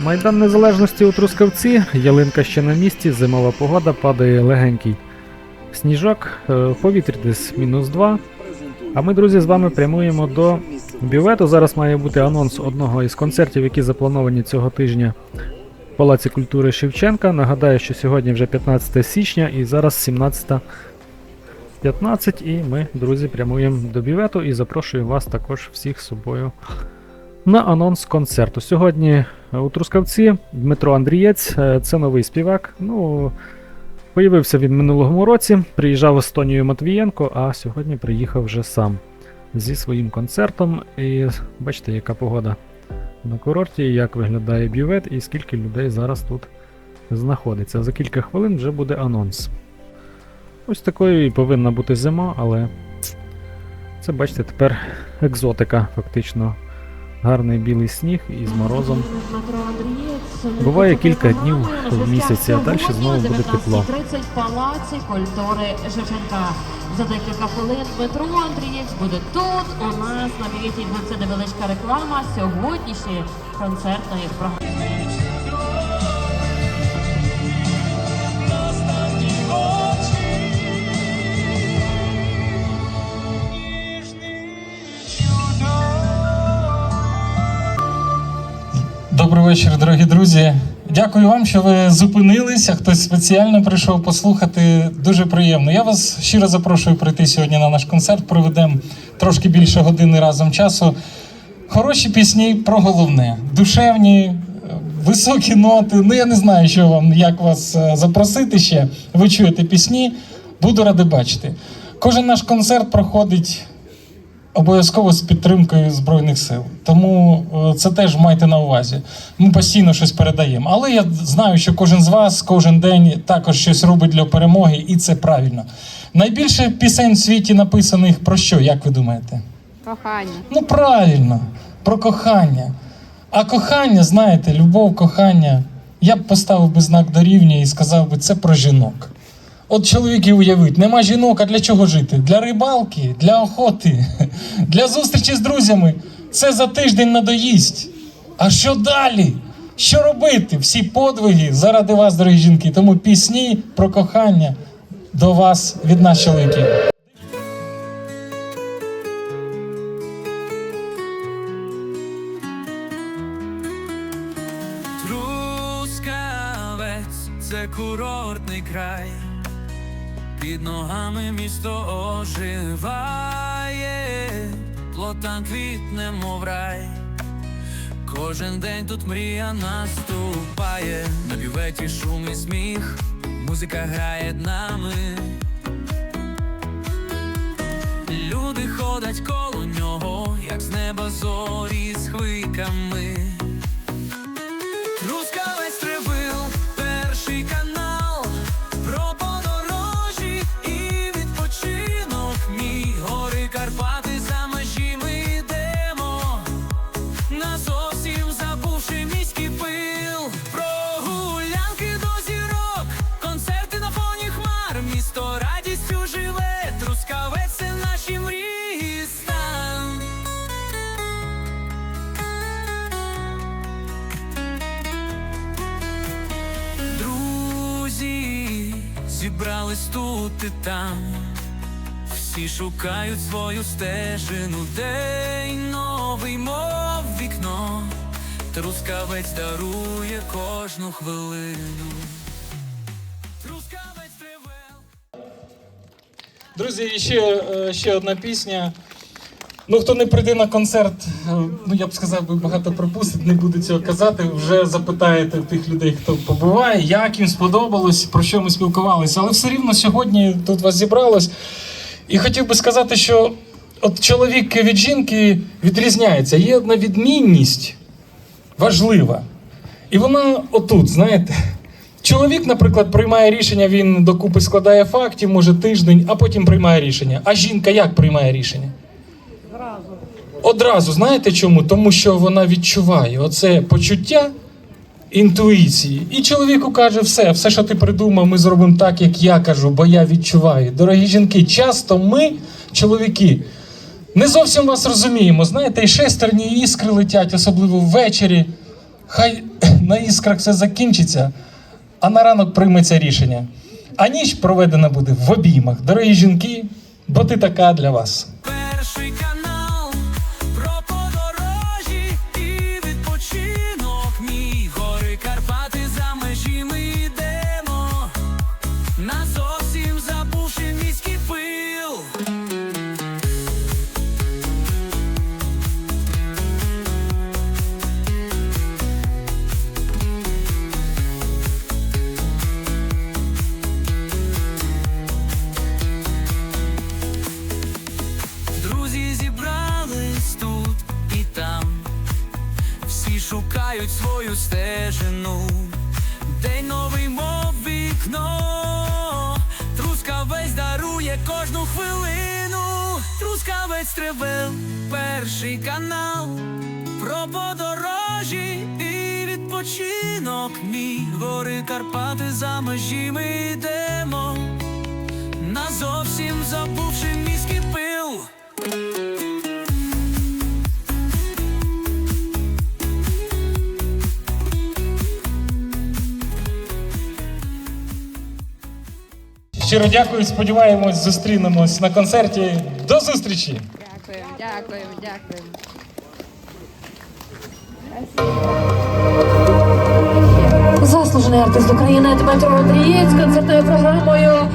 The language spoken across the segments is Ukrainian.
Майдан Незалежності у Трускавці, ялинка ще на місці, зимова погода, падає легенький сніжок, е, повітря десь мінус 2. А ми, друзі, з вами прямуємо до бювету. Зараз має бути анонс одного із концертів, які заплановані цього тижня в Палаці культури Шевченка. Нагадаю, що сьогодні вже 15 січня і зараз 17.15. І ми, друзі, прямуємо до бювету і запрошуємо вас також всіх з собою на анонс концерту. Сьогодні е, у Трускавці Дмитро Андрієць, е, це новий співак. Ну, появився він минулому році, приїжджав в Естонію Матвієнко, а сьогодні приїхав вже сам зі своїм концертом. І бачите, яка погода на курорті, як виглядає бювет і скільки людей зараз тут знаходиться. За кілька хвилин вже буде анонс. Ось такою і повинна бути зима, але це, бачите, тепер екзотика, фактично. Гарний білий сніг із морозом. Буває кілька днів в місяці, а далі знову буде тепло. 30 палаці культури Шевченка. За декілька хвилин Дмитро Андрієць буде тут. У нас на віті це невеличка реклама сьогоднішньої концертної програми. Добрий вечір, дорогі друзі. Дякую вам, що ви зупинилися. Хтось спеціально прийшов послухати. Дуже приємно. Я вас щиро запрошую прийти сьогодні на наш концерт. Проведемо трошки більше години разом часу. Хороші пісні про головне, душевні, е, високі ноти. Ну я не знаю, що вам, як вас е, запросити ще. Ви чуєте пісні. Буду радий бачити. Кожен наш концерт проходить обов'язково з підтримкою Збройних сил. Тому е, це теж майте на увазі. Ми постійно щось передаємо. Але я знаю, що кожен з вас кожен день також щось робить для перемоги, і це правильно. Найбільше пісень в світі написаних про що, як ви думаєте? Кохання. Ну правильно, про кохання. А кохання, знаєте, любов, кохання, я б поставив би знак дорівнює і сказав би, це про жінок. От чоловіки уявить, нема жінок, а для чого жити? Для рибалки, для охоти, для зустрічі з друзями. Це за тиждень надоїсть. А що далі? Що робити? Всі подвиги заради вас, дорогі жінки. Тому пісні про кохання до вас від нас, чоловіків. Трускавець це курортний край, під ногами місто оживає, плотан квітне, мов рай. Кожен день тут мрія наступає, на бюветі шум і сміх, музика грає нами. Люди ходять коло нього, як з неба зорі з хвильками. Тут і там, всі шукають свою стежину, день новий, мов вікно, трускавець дарує кожну хвилину. Трускавець тривел. Друзі, ще, е, ще одна пісня. Ну, хто не прийде на концерт, е, ну я б сказав, багато пропустить, не буду цього казати. Вже запитаєте тих людей, хто побуває, як їм сподобалось, про що ми спілкувалися. Але все рівно сьогодні тут вас зібралось. І хотів би сказати, що от чоловік від жінки відрізняється. Є одна відмінність важлива. І вона отут, знаєте. Чоловік, наприклад, приймає рішення, він докупи складає фактів, може тиждень, а потім приймає рішення. А жінка як приймає рішення? Одразу знаєте чому? Тому що вона відчуває оце почуття інтуїції. І чоловіку каже: все, все, що ти придумав, ми зробимо так, як я кажу, бо я відчуваю. Дорогі жінки, часто ми, чоловіки, не зовсім вас розуміємо. Знаєте, і шестерні іскри летять, особливо ввечері. Хай на іскрах все закінчиться, а на ранок прийметься рішення. А ніч проведена буде в обіймах. Дорогі жінки, бо ти така для вас. Шукають свою стежину. День новий, мов вікно. Трускавець дарує кожну хвилину. Трускавець тревел, перший канал. Про подорожі і відпочинок. Мій гори Карпати за межі ми йдемо. Назовсім забувши міський Щиро дякую, сподіваємось, зустрінемось на концерті. До зустрічі! Дякуємо, дякуємо, дякуємо. Заслужений артист України Дмитро Андрієць з концертною програмою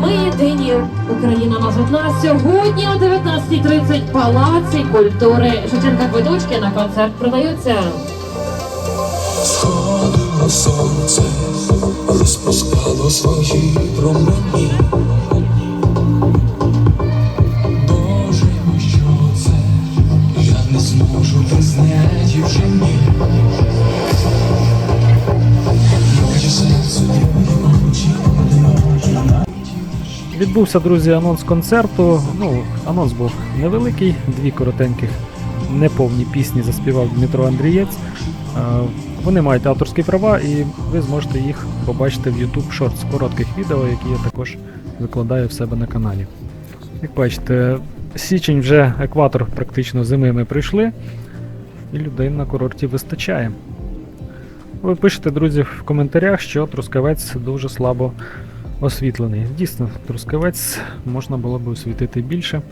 Ми єдині Україна нас одна. Сьогодні о 19.30 в Палаці культури Шевченка Квиточки на концерт продаються. Сонце, розпускало свої промені. Боже що це? Я не зможу неї вже ні. Відбувся, друзі, анонс концерту. Ну, анонс був невеликий, дві коротеньких, неповні пісні заспівав Дмитро Андрієць. Вони мають авторські права, і ви зможете їх побачити в YouTube Shorts, коротких відео, які я також викладаю в себе на каналі. Як бачите, січень вже екватор практично зими ми прийшли, і людей на курорті вистачає. Ви пишете, друзі, в коментарях, що Трускавець дуже слабо освітлений. Дійсно, Трускавець можна було б освітити більше.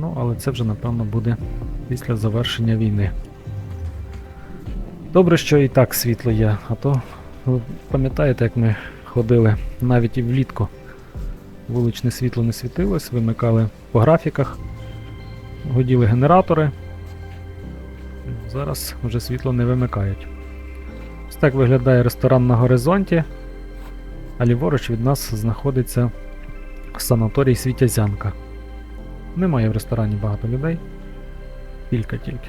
Ну, але це вже, напевно, буде після завершення війни. Добре, що і так світло є, а то ви пам'ятаєте, як ми ходили навіть і влітку. Вуличне світло не світилось, вимикали по графіках, годіли генератори. Зараз вже світло не вимикають. Ось так виглядає ресторан на горизонті. А ліворуч від нас знаходиться санаторій Світязянка. Немає в ресторані багато людей. Кілька тільки.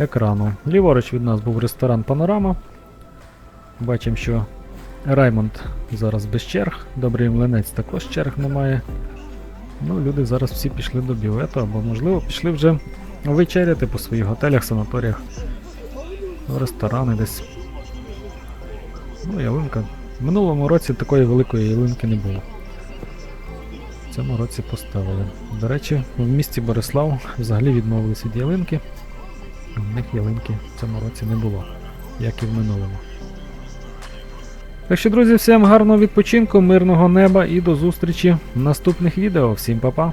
екрану. Ліворуч від нас був ресторан Панорама. Бачимо, що Раймонд зараз без черг, добрий млинець також черг немає. Ну, люди зараз всі пішли до бювету, або, можливо, пішли вже вечеряти по своїх готелях, санаторіях, ресторани десь. Ну, ялинка. В минулому році такої великої ялинки не було. В цьому році поставили. До речі, в місті Борислав взагалі відмовились від ялинки. В них ялинки в цьому році не було, як і в минулому. Так що, друзі, всім гарного відпочинку, мирного неба і до зустрічі в наступних відео. Всім па-па!